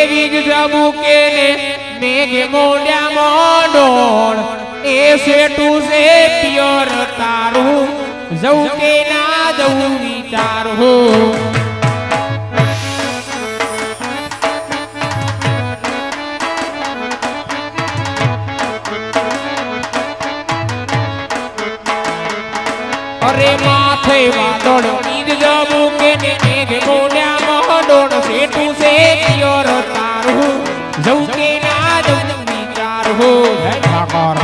એવી જ જબુકે ને મેઘે મોડ્યા મોડોળ એ સેટું છે પિયર તારું. જવું કે ના જવું વિચારું. અરે માથે વાદળ નીર જબુ કે ને મેઘ મોડ્યા મોડોળ સેટું છે પિયર જવું કે ના જવું વિચારું જય ઠાકોર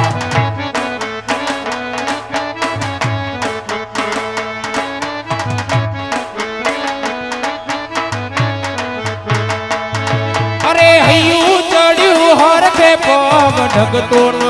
અરે હૈયું ચડ્યું હરખે પગ ઢગતો નથી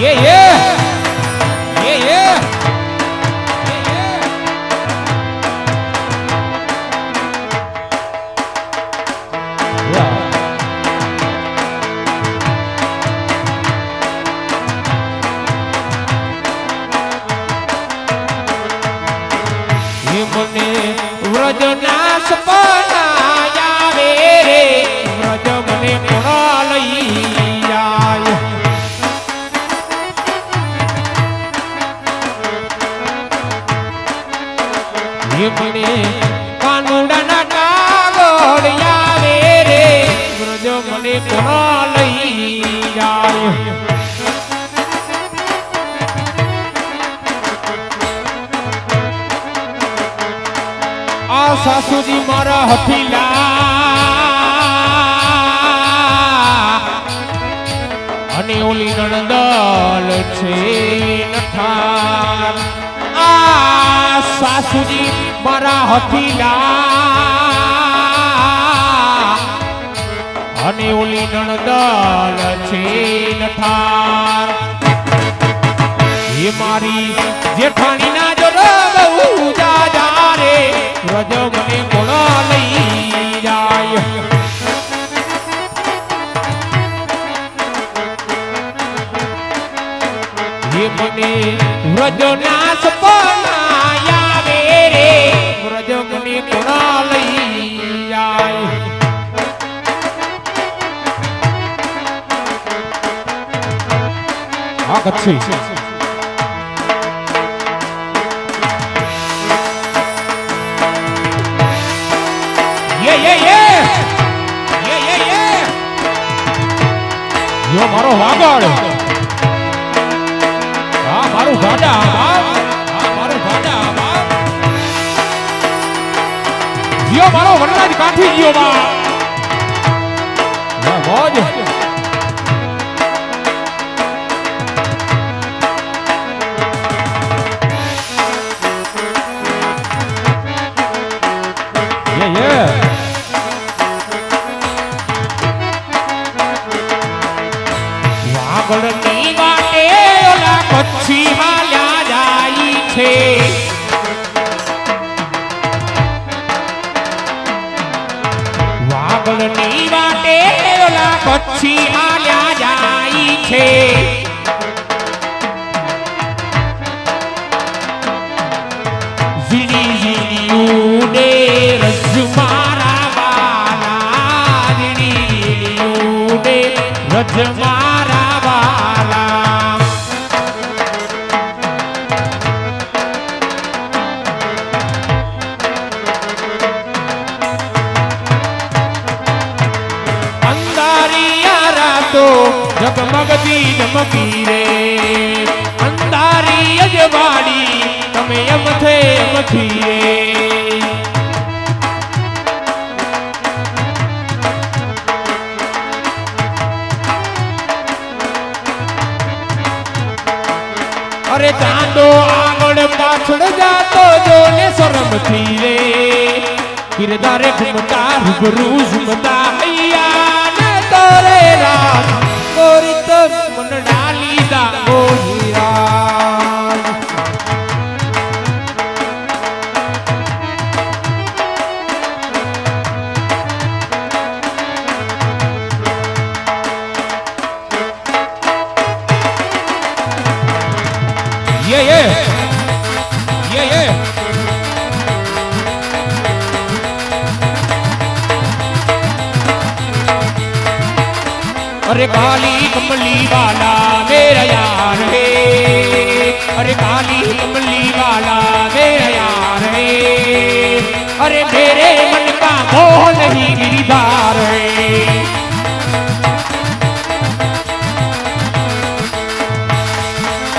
耶耶。મને કાનુડાના કાગોડિયા રે રે. વ્રજ મને કોણ લઈ જાય આ સાસુજી મારા હથીલા અને ઓલી નણદલ છે નઠાર. આ સુધી મારા હથિયા અને ઓલી નણદલ છે નઠાર. એ મારી જેઠાણી ના જો રજ મને કોણ લઈ જાય. એ મને વ્રજ કોણ લઈ જાય હા કચ્છી યો મારો વાગડ હા મારું ગાડા યો મારો વરરાજ કાઠી ગયો બા. મોજ. કચ્છી જગમગતી જમકી રે અંધારી અજવાડી તમે એમ થે એમ છીએ. અરે ચાંદો આગળ પાછળ જાતો જો ને શરમથી રે કિરદારે ઘૂમતા રૂબરૂ ઝૂમતા Yeah.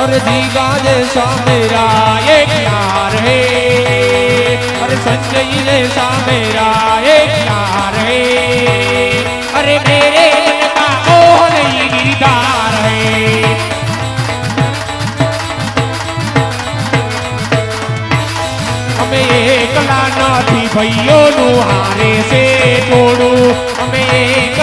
शंकर जी का जैसा ये प्यार है। अरे संजय ने सामेरा ये प्यार है। अरे मेरे मन का ओह नहीं गिरदार है। हमें एकला ना थी भैया से तोड़ू। हमें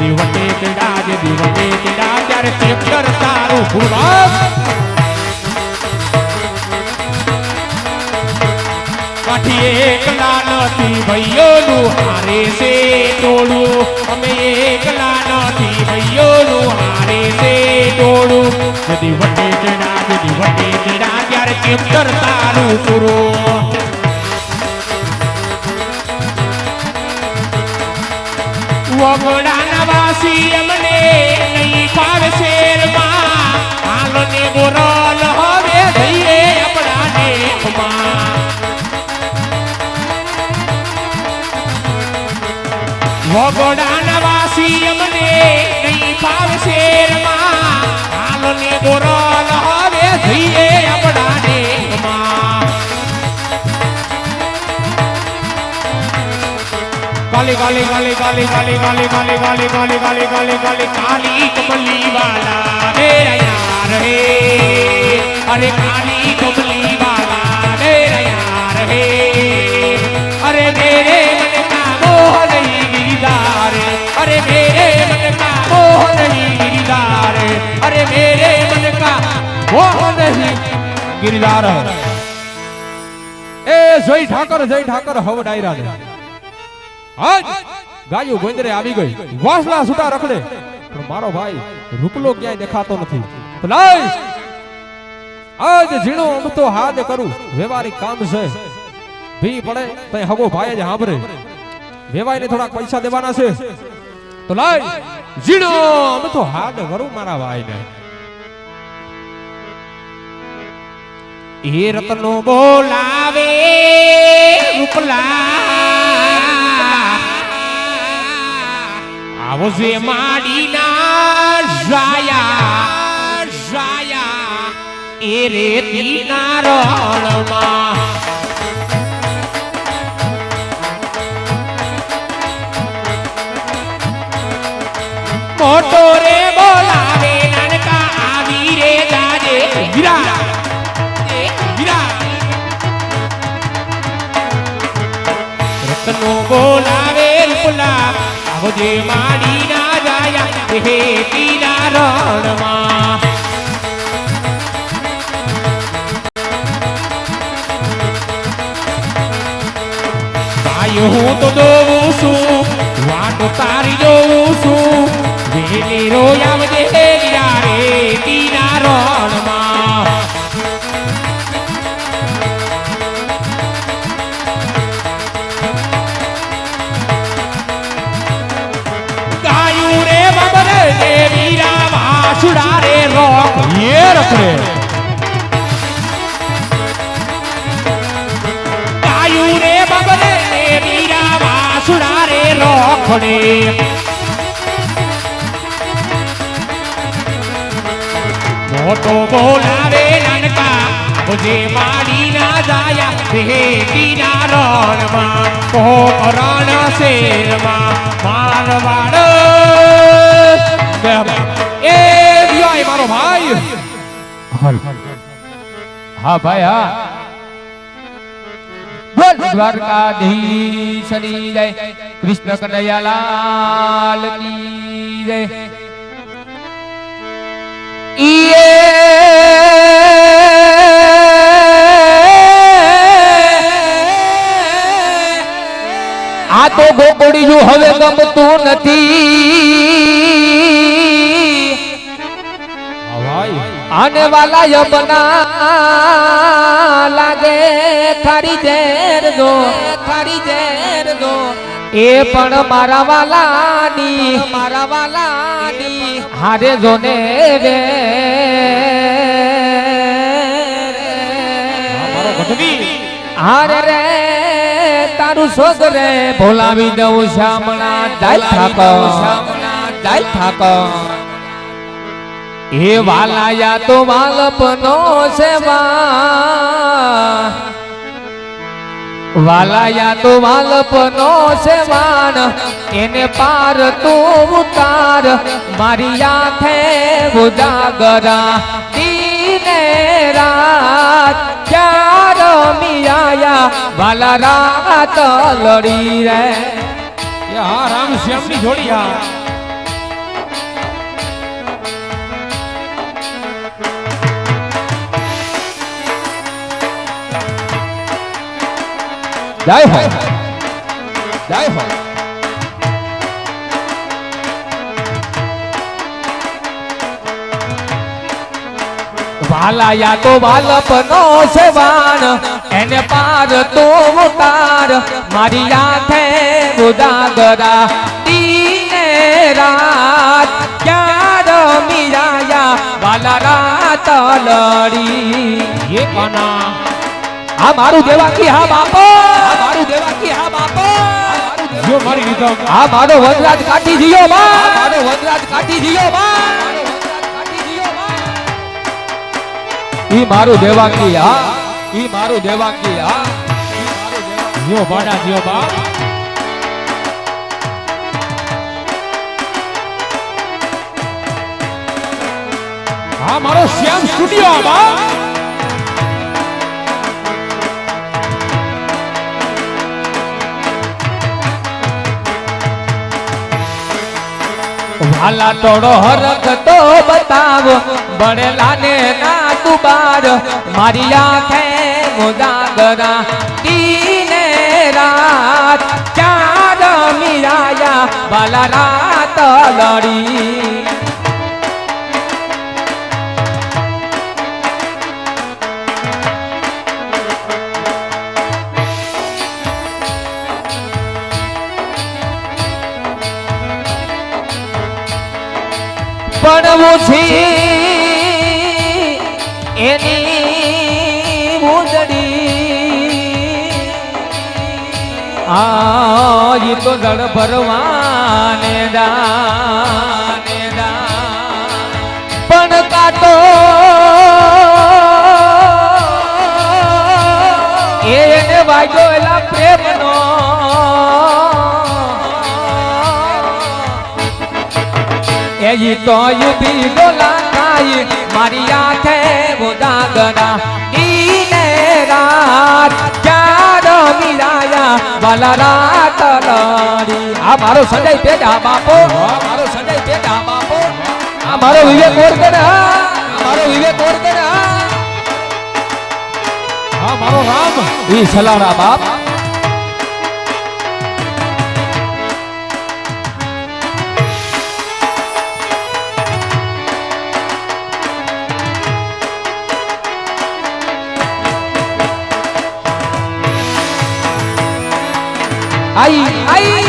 વટે તેડા જે દી વટે તેડા ત્યારે ચેપ્ટર તારું ફૂલબાપ કાઠી એકલા નથી ભાઈઓનું હારે છે ટોળું. અમે એકલા નથી ભાઈઓનું હારે છે ટોળું. જે દિવસે ચડા જદી વટે ચડા ત્યારે ચેપ્ટર તારું પૂરું. વગડાના વાસી અમને નહીં ફાવે શેરમાં હાલો ને બોરલ હવે જઈએ આપણા નેકમાં વગડાના વાસી અમને નહીં ફાવે શેરમાં હાલો ને બોરલ હવે જઈએ આપણા નેકમાં કાલી કાલી કાલી કાલી કાલી કાલી કાલી કાલી કાલી કાલી કાલી કાલી કાલી કમલી વાલા રે યાર હે અરે કાલી કમલી વાલા રે યાર હે અરે મેરે મને કાબો નહીં ગીરદાર અરે મેરે મને કાબો નહીં ગીરદાર અરે મેરે મને કાબો નહીં ગીરદાર એ જય ઠાકર જય ઠાકર હવ ડાયરા આજ ગાયો ગોંદરે આવી ગઈ. વાસલા સુતા રખડે. પણ મારો ભાઈ રૂપલો ક્યાંય દેખાતો નથી. આજ ઝીણો અમતો હાથ કરું. વ્યવહારિક કામ છે. ભી પડે તો હગો ભાઈ જ સાંભળે વેવાય ને થોડાક પૈસા દેવાના છે. તો લાય, ઝીણો અમતો હાથ કરું મારા ભાઈ ને એ રતનો બોલાવે રૂપલા. આવો જે માડીના જાયા. જાયા. એ રેતીના રણમાં. મોટો રે બોલાવે નાનકા આવી રે જાજે. હીરા હીરા રતનો બોલાવે રૂપલા. આવજે માડી ના જાયા હે પીરા રણમાં. હું તો દો છે કાયું રે બબલે મીરા વાસુડા રે લોખડે મોટો બોલાવે નાનકા ભુજે માડી ના જાયા ભેટી ના રણમાં. પોકરણ શેરમાં મારવાડ. એ મારો ભાઈ. હા, ભાઈ, હા. બોલ દ્વારકાધીશની જય. કૃષ્ણ કનૈયાલાલ કી જય. આ તો ગોકળિયું હવે ગમતું નથી. આને વાલા યમના લાગે થારી ઝેર દો થારી ઝેર દો. એ પણ મારા વાલાની મારા વાલાની. હારે જોને રે હારે રે તારું શોધ રે ભોલાવી દઉં શામણા દાલ થાકો શામણા દાલ થાકો એ વાલાયા તો વાલપનો સેવા. વાલાયા તો વાલપનો સેવાન, એને પાર તું ઉતાર. મારી આંખે ઉજાગરા, દીને રાત. ચાર મિયાયા, વાલા રાત લડી રે. હા, રામ શ્યામની જોડી હા. જય તો વાલપનો સેવાન એને પાર તો ઉતાર. મારી આંખે ઉદાગરા, દીને રાત. ક્યાં રમીરાયા વાલા રાત લડી. એ આ મારું દેવાકી હા બાપો આ મારું દેવાકી હા બાપો જો મારી રીધમ આ મારો વનરાજ કાઠી જીયો બા મારો વનરાજ કાઠી જીયો બા ઈ મારું દેવાકી હા ઈ મારું દેવાકી હા જો બાડા જો બા હા મારો શ્યામ સ્ટુડિયો આ બા વાલા તોડો હરખ તો બતાવ બળેલાને ના તુબાર મારી આંખે મુદાગરા તીને રાત, ચાર મિરાયા વાલા રાત લડી. પડવું છે. એની ભૂજડી આ તો જળ ભરવાને દા પણ કાતો એજી તો યુધી ડોલા ખાઈ મારી આંખે ઉદાગરા ઈને રાત ચાર મિરાયા વાલા રાત લડી આ મારો સંજય પેટ આ બાપો આ મારો સંજય પેટ આ બાપો આ મારો વિવેક ઓરકર આ મારો વિવેક ઓરકર આ હા મારો રામ ઈ સલારા બાપ આઈ આઈ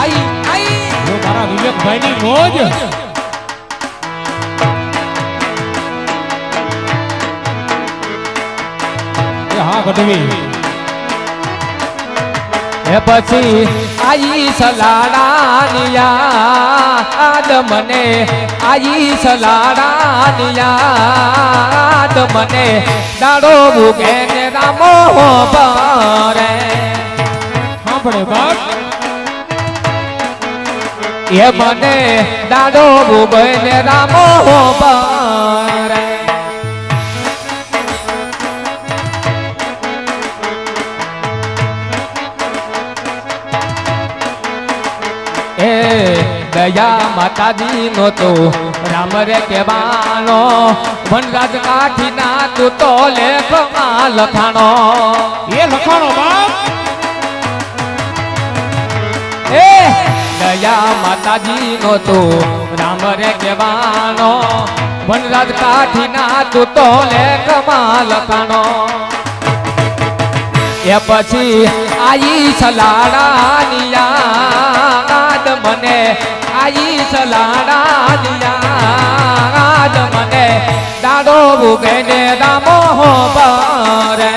આઈ આઈ. જો મારા વિવેકભાઈની મોજ. એ હા ગઢવી. એ પછી આઈ સલાડાનિયા મને આઈ સલાડાનિયા મને દાડો ભૂગે ને રામો ભરે. સાંભળે બાપ એ મને દાડો ભૂગે ને રામો એ દયા માતાજી નો તો રામ રે કેવાનો વનરાજ કાઠી ના તું તો લેખ લખાણો. એ લખાણો બાપ. એ દયા માતાજી નો તો રામ રે કેવાનો વનરાજ કાઠી ના તું તો લે કમાલ કાનો એ પછી આઈ સલાડાનિયાદ મને આઈ સલાડાનિયાદ મને. દાડો ભૂગે ને રામો પરે.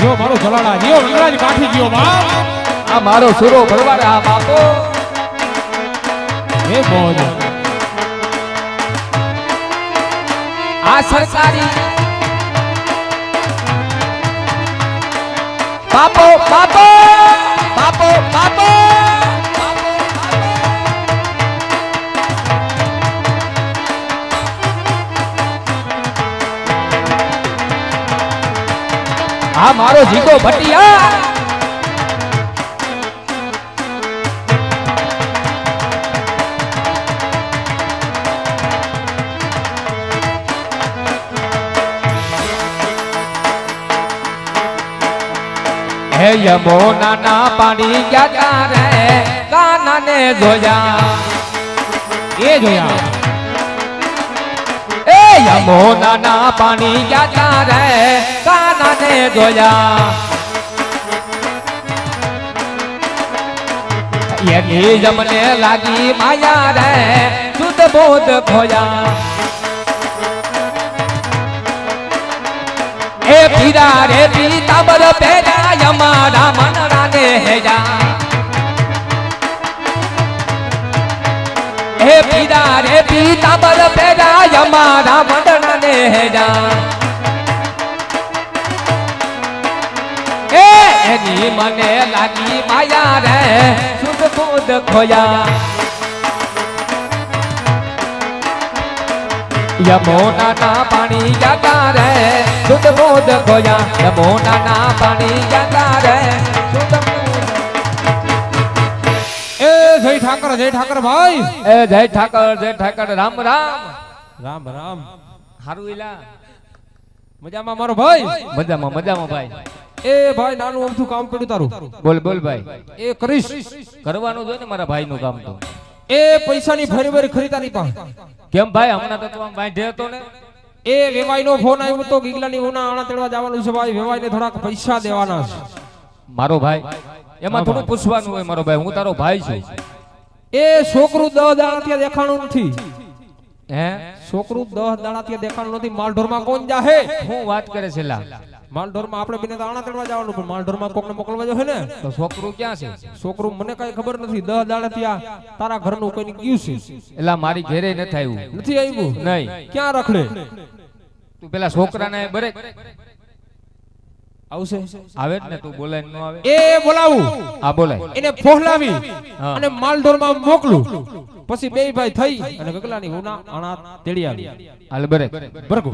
જો મારો સલાડા જીઓ અંગ્રાજ કાઠી ગયો બાપ આ મારો સુરો ભરવાડા બાપો. હે મોજ. આ સરકારી બાપો બાપો બાપો બાપો. આ મારો જીગો ભટિયા. યમોના ના પાણી ગયા રે કાના ને જોયા એ જોયા એ યમોના ના પાણી ગયા રે કાના ને જોયા એની જમને લાગી માયા રે શુદ્ધ બોધ ખોયા એ પીરા રે પીતાંબર પહેરા યમારા મન રાને હેરા હે પીરા રે પીતાંબર પહેરા યમારા મન રાને હેરા એ એની મને લાગી માયા રે શુદ્ધ બોધ ખોયા. યમોના ના પાણી શુદ્ધ બોધ ખોયા યમોના ના પાણી જતા રે. એ જય ઠાકર જય ઠાકર ભાઈ. એ જય ઠાકર જય ઠાકર રામ રામ. રામ રામ. હારું ઇલા મજામાં મારો ભાઈ? મજામાં મજામાં ભાઈ. એ ભાઈ નાનું અમથું કામ પડ્યું તારું. બોલ બોલ ભાઈ. એ કરીશ. કરવાનું જોઈએ ને મારા ભાઈ નું કામ તો. એ પૈસાની ફરી ફરી ખરીદારી પાસે કેમ ભાઈ? હમણાં તો તું આમ બાંધ્યો હતો ને. એ વેવાઈનો ફોન આવ્યો તો ગીગલાની ઉના આણા તેડવા જવાનું છે ભાઈ. વેવાઈને થોડાક પૈસા દેવાના છે. મારો ભાઈ એમાં થોડું પૂછવાનું હોય મારો ભાઈ હું તારો ભાઈ છું. એ છોકરું દહ દાડા ત્યાં દેખાણું નથી. હે? છોકરું દહ દાડા ત્યાં દેખાણું નથી. માલઢોરમાં કોણ જાહે? હું વાત કરે છે લા. માલઢોરમાં આપણે બિને આણા તળવા જવાનું પણ માલઢોરમાં કોકને મોકલવા જો હે ને? તો છોકરું ક્યાં છે? છોકરું મને કઈ ખબર નથી. દહ દાડા થયા. તારા ઘરનું કોઈને ગયું છે? એલા મારી ઘરે નથી આવ્યું. નથી આવ્યું? નહીં. ક્યાં રખડે? તું પેલા છોકરાને બરે. આવશે? આવે ને તું બોલાય ન આવે. એ બોલાવું. આ બોલાય. એને ફોહલાવી અને માલઢોરમાં મોકલું. પછી બે ભાઈ થઈ અને ગગલાની ઉના આણા તેડી આવી. હાલ બરે. બરગો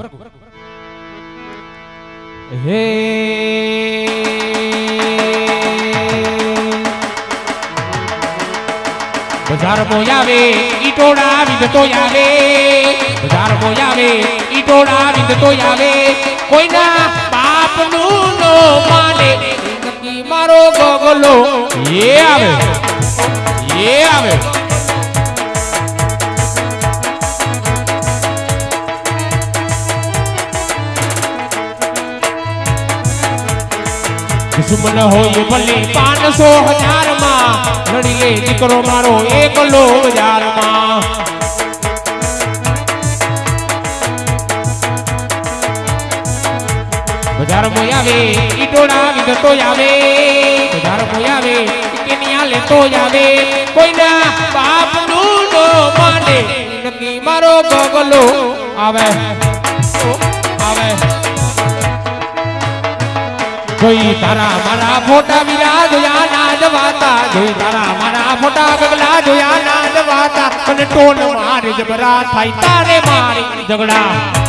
હે બજાર આવે, ઈટોડા વિધતો આવે, બજાર આવે, ઈટોડા વિધતો આવે, કોઈના બાપનું નો માને મારો ગગલો. એ આવે એ આવે. દુશ્મન હોય ભલે પાંચસો હજારમાં લડી લે દીકરો મારો એકલો હજારમાં બજાર મોય આવે ઈટોડા વિગતો આવે બજાર મોય આવે કેનિયા લેતો આવે કોઈના બાપનું નો માને નકી મારો ગગલો. આવે. આવે. જોઈ તારા મારા ફોટા વિરા જોયા નાદ વાતા, જોઈ તારા મારા ફોટા ગગલા જોયા નાદ વાતા, અને ટોન મારે જબરા થાય, તારે મારી ઝઘડા